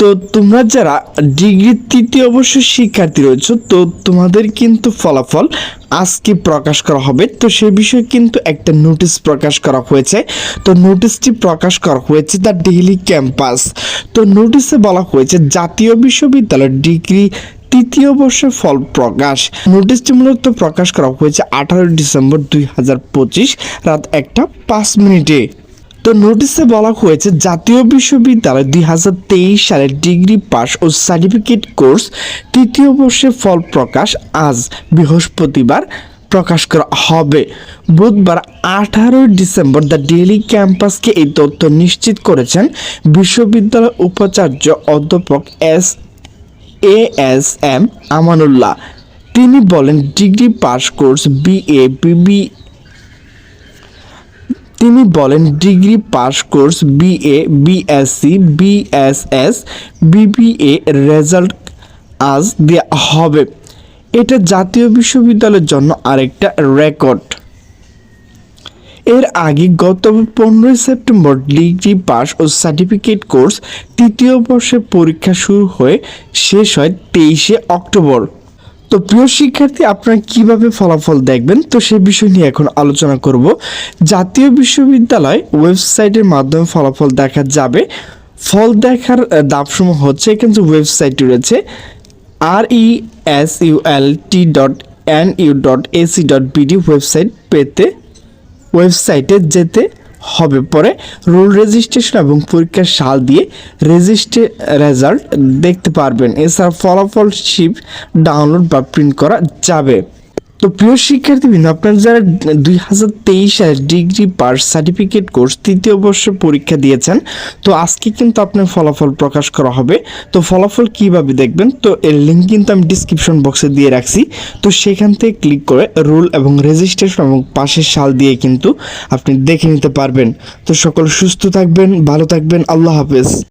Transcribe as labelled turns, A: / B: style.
A: তো তোমরা যারা ডিগ্রি তৃতীয় বর্ষের শিক্ষার্থী রয়েছে, তো তোমাদের কিন্তু ফলাফল আজকে প্রকাশ করা হবে। তো সে বিষয়ে কিন্তু একটা নোটিশ প্রকাশ করা হয়েছে। তো নোটিশটি প্রকাশ করা হয়েছে দ্য ডেইলি ক্যাম্পাস। তো নোটিশে বলা হয়েছে, জাতীয় বিশ্ববিদ্যালয়ের ডিগ্রি তৃতীয় বর্ষের ফল প্রকাশ। নোটিশটি মূলত প্রকাশ করা হয়েছে আঠারোই ডিসেম্বর দুই হাজার পঁচিশ রাত একটা পাঁচ মিনিটে। তো নোটিশে বলা হয়েছে, জাতীয় বিশ্ববিদ্যালয় দুই হাজার তেইশ সালের ডিগ্রি পাস ও সার্টিফিকেট কোর্স তৃতীয় বর্ষের ফল প্রকাশ আজ বৃহস্পতিবার প্রকাশ করা হবে। বুধবার আঠারোই ডিসেম্বর দ্য ডেইলি ক্যাম্পাসকে এই তথ্য নিশ্চিত করেছেন বিশ্ববিদ্যালয়ের উপাচার্য অধ্যাপক S A S M Amanullah. তিনি বলেন, degree pass course BA BB তিনি বলেন, degree pass course, BA, BSc, BSS, BBA result আজ দেওয়া হবে। এটা জাতীয় বিশ্ববিদ্যালয়ের জন্য আরেকটা রেকর্ড। এর আগে গত পনেরোই সেপ্টেম্বর ডিগ্রি পাস ও সার্টিফিকেট কোর্স তৃতীয় বর্ষের পরীক্ষা শুরু হয়ে শেষ হয় তেইশে অক্টোবর। তো প্রিয় শিক্ষার্থী আপনারা কীভাবে ফলাফল দেখবেন? তো সে বিষয় নিয়ে এখন আলোচনা করব। জাতীয় বিশ্ববিদ্যালয় ওয়েবসাইটের মাধ্যমে ফলাফল দেখা যাবে। ফল দেখার আহ, ধাপসমূহ হচ্ছে কিন্তু ওয়েবসাইটটি রয়েছে R E S U L T dot N U dot AC dot BD website পেতে। ওয়েবসাইটে যেতে হবে পরে রোল রেজিস্ট্রেশন এবং পরীক্ষার সাল দিয়ে রেজিস্ট্রে রেজাল্ট দেখতে পারবেন। এছাড়া ফলাফল শিপ ডাউনলোড বা প্রিন্ট করা যাবে। তো প্রিয় শিক্ষার্থীবৃন্দ, আপনারা যারা দুই হাজার তেইশ ডিগ্রি পাস সার্টিফিকেট কোর্স তৃতীয় বর্ষে পরীক্ষা দিয়েছেন, তো আজকে কিন্তু আপনার ফলাফল প্রকাশ করা হবে। তো ফলাফল কীভাবে দেখবেন? তো এর লিঙ্ক কিন্তু আমি ডিসক্রিপশন বক্সে দিয়ে রাখছি। তো সেখান থেকে ক্লিক করে রুল এবং রেজিস্ট্রেশন এবং পাশের সাল দিয়ে কিন্তু আপনি দেখে নিতে পারবেন। তো সকল সুস্থ থাকবেন, ভালো থাকবেন, আল্লাহ হাফেজ।